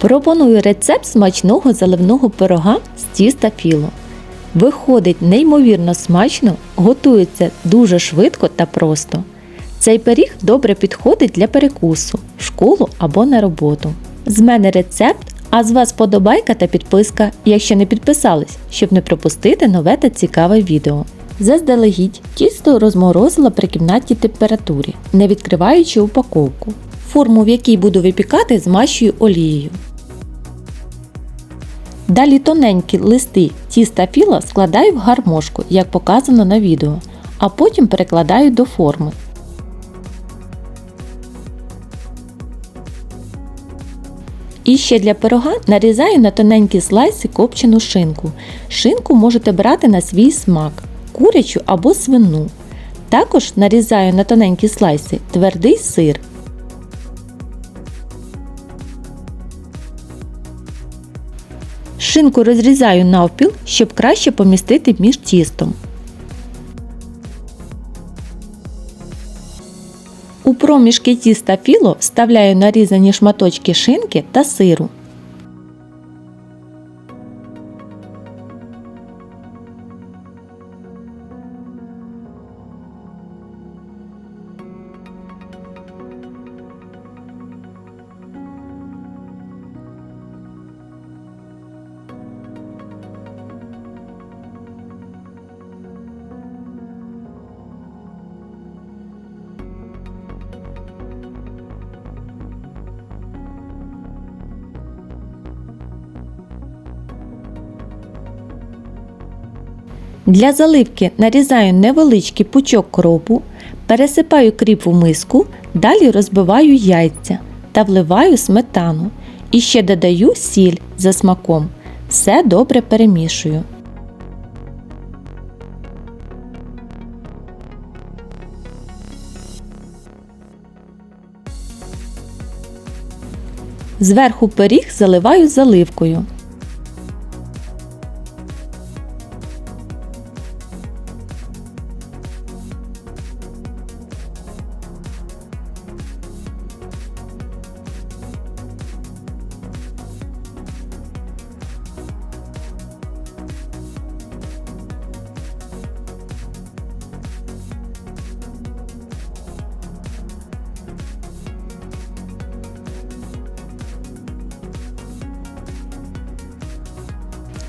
Пропоную рецепт смачного заливного пирога з тіста філо. Виходить неймовірно смачно, готується дуже швидко та просто. Цей пиріг добре підходить для перекусу, в школу або на роботу. З мене рецепт, а з вас подобайка та підписка, якщо не підписались, щоб не пропустити нове та цікаве відео. Заздалегідь тісто розморозила при кімнатній температурі, не відкриваючи упаковку. Форму, в якій буду випікати, змащую олією. Далі тоненькі листи тіста філа складаю в гармошку, як показано на відео, а потім перекладаю до форми. І ще для пирога нарізаю на тоненькі слайси копчену шинку. Шинку можете брати на свій смак, курячу або свину. Також нарізаю на тоненькі слайси твердий сир. Шинку розрізаю навпіл, щоб краще помістити між тістом. У проміжки тіста філо вставляю нарізані шматочки шинки та сиру. Для заливки нарізаю невеличкий пучок кропу, пересипаю кріп у миску, далі розбиваю яйця та вливаю сметану. І ще додаю сіль за смаком. Все добре перемішую. Зверху пиріг заливаю заливкою.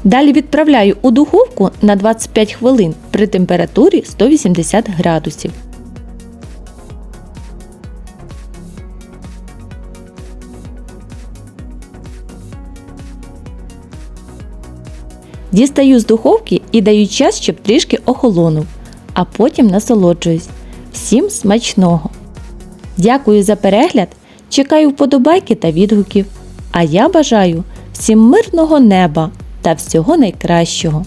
Далі відправляю у духовку на 25 хвилин при температурі 180 градусів. Дістаю з духовки і даю час, щоб трішки охолонув, а потім насолоджуюсь. Всім смачного! Дякую за перегляд! Чекаю вподобайки та відгуків. А я бажаю всім мирного неба та всього найкращого.